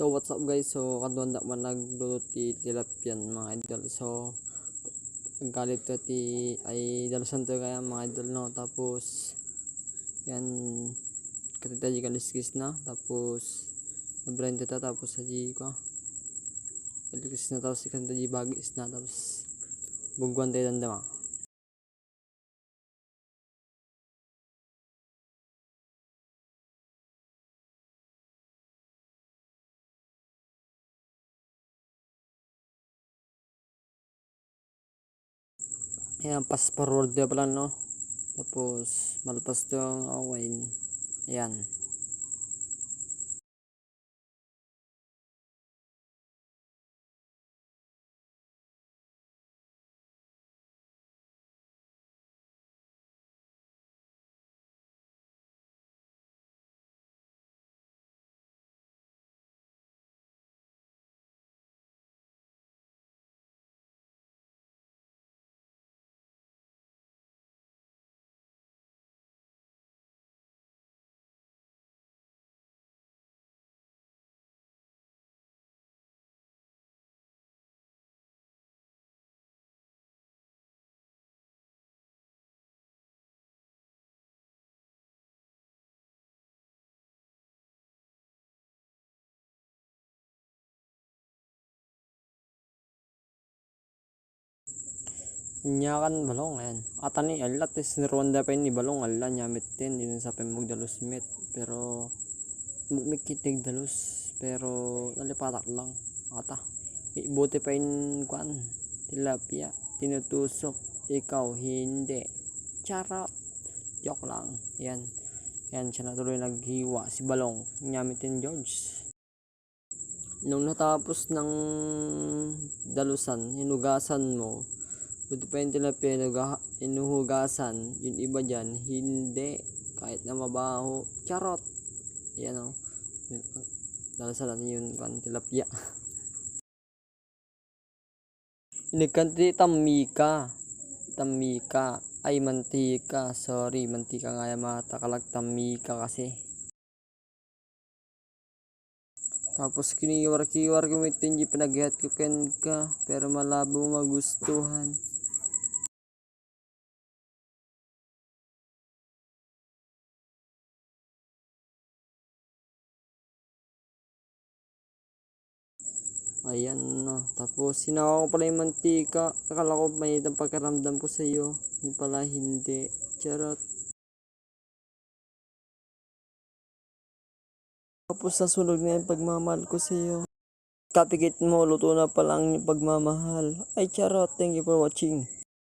So what's up guys? So kadon na man nagluluto ti tilapyan mga idol. So galit to ti ay dalusan to kaya mga idol no. Tapos yan katita di kaliskis na. Tapos na-blend ito tapos sa di ko. Kaliskis na tapos ikan di bagis na tapos bugwan tayo dandama. Ayan, pass forward na pala, no? Tapos, malpas to ang awain. Ayan. Nyakan balong ayan. Ata ni alat is ronda pa ni balong ala nyamit din din sa pemog dalus met pero mumikitig dalus pero nalipatak lang ata. Ibuti pa in kuan tilapia tinutusok ikaw hindi. Charot. Joke lang. Yan. Yan siya na tuloy naghiwa si balong nyamit din George. Nung natapos ng dalusan, hinugasan mo, Tilapia inuga- inuhugasan, yung iba dyan, hindi. Kahit na mabaho. Charot! Yan o. Sa natin yun, kan tilapia. Inagkanti tamika. Tamika. Ay, mantika. Sorry, mantika nga yung matakalag. Tamika kasi. Tapos kiniwar-kiwar kumitin di pinagihat ko ken ka. Pero malabo magustuhan. Ayan na. Tapos, sinawa ko pala yung mantika. Akala ko may itang pagkaramdam ko sa iyo. Hindi pala hindi. Charot. Tapos, sa sunog na yung pagmamahal ko sa iyo. Kapikit mo, luto na pa lang yung pagmamahal. Ay, charot. Thank you for watching.